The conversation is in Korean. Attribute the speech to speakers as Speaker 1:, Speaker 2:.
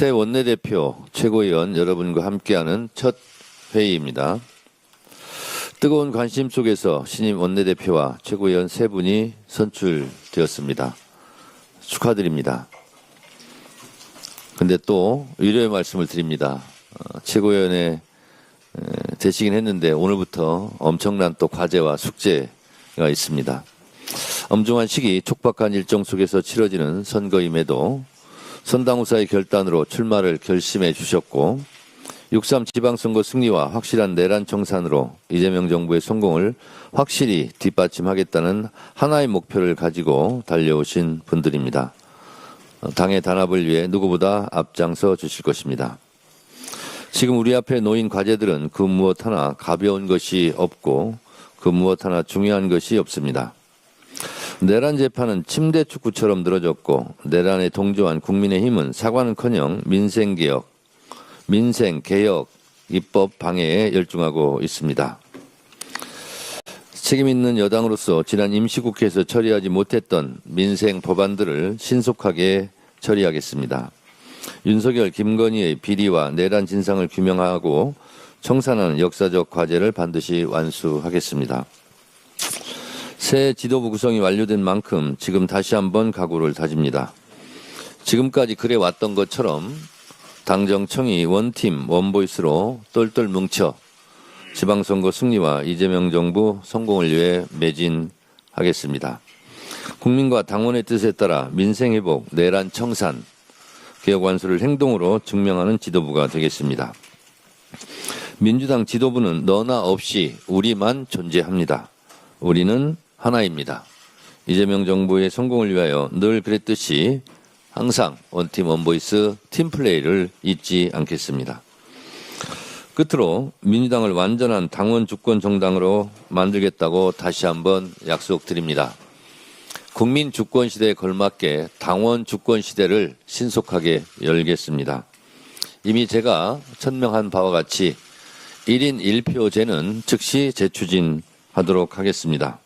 Speaker 1: 새 원내대표 최고위원 여러분과 함께하는 첫 회의입니다. 뜨거운 관심 속에서 신임 원내대표와 최고위원 세 분이 선출되었습니다. 축하드립니다. 근데 또 위로의 말씀을 드립니다. 어, 최고위원에 에, 되시긴 했는데 오늘부터 엄청난 또 과제와 숙제가 있습니다. 엄중한 시기 촉박한 일정 속에서 치러지는 선거임에도 선당우사의 결단으로 출마를 결심해 주셨고 6.3 지방선거 승리와 확실한 내란 청산으로 이재명 정부의 성공을 확실히 뒷받침하겠다는 하나의 목표를 가지고 달려오신 분들입니다. 어, 당의 단합을 위해 누구보다 앞장서 주실 것입니다. 지금 우리 앞에 놓인 과제들은 그 무엇 하나 가벼운 것이 없고 그 무엇 하나 중요한 것이 없습니다. 내란 재판은 침대 축구처럼 늘어졌고 내란에 동조한 국민의힘은 사과는커녕 민생 개혁, 민생 개혁 입법 방해에 열중하고 있습니다. 책임 있는 여당으로서 지난 임시국회에서 처리하지 못했던 민생 법안들을 신속하게 처리하겠습니다. 윤석열, 김건희의 비리와 내란 진상을 규명하고 청산하는 역사적 과제를 반드시 완수하겠습니다. 새 지도부 구성이 완료된 만큼 지금 다시 한번 각오를 다집니다. 지금까지 그래 왔던 것처럼 당정청이 원팀 원보이스로 똘똘 뭉쳐 지방선거 승리와 이재명 정부 성공을 위해 매진하겠습니다. 국민과 당원의 뜻에 따라 민생 회복, 내란 청산, 개혁 완수를 행동으로 증명하는 지도부가 되겠습니다. 민주당 지도부는 너나 없이 우리만 존재합니다. 우리는 하나입니다. 이재명 정부의 성공을 위하여 늘 그랬듯이 항상 원팀 원보이스 팀플레이를 잊지 않겠습니다. 끝으로 민주당을 완전한 당원 주권 정당으로 만들겠다고 다시 한번 약속드립니다. 국민 주권 시대에 걸맞게 당원 주권 시대를 신속하게 열겠습니다. 이미 제가 천명한 바와 같이 1인 1표제는 즉시 재추진하도록 하겠습니다.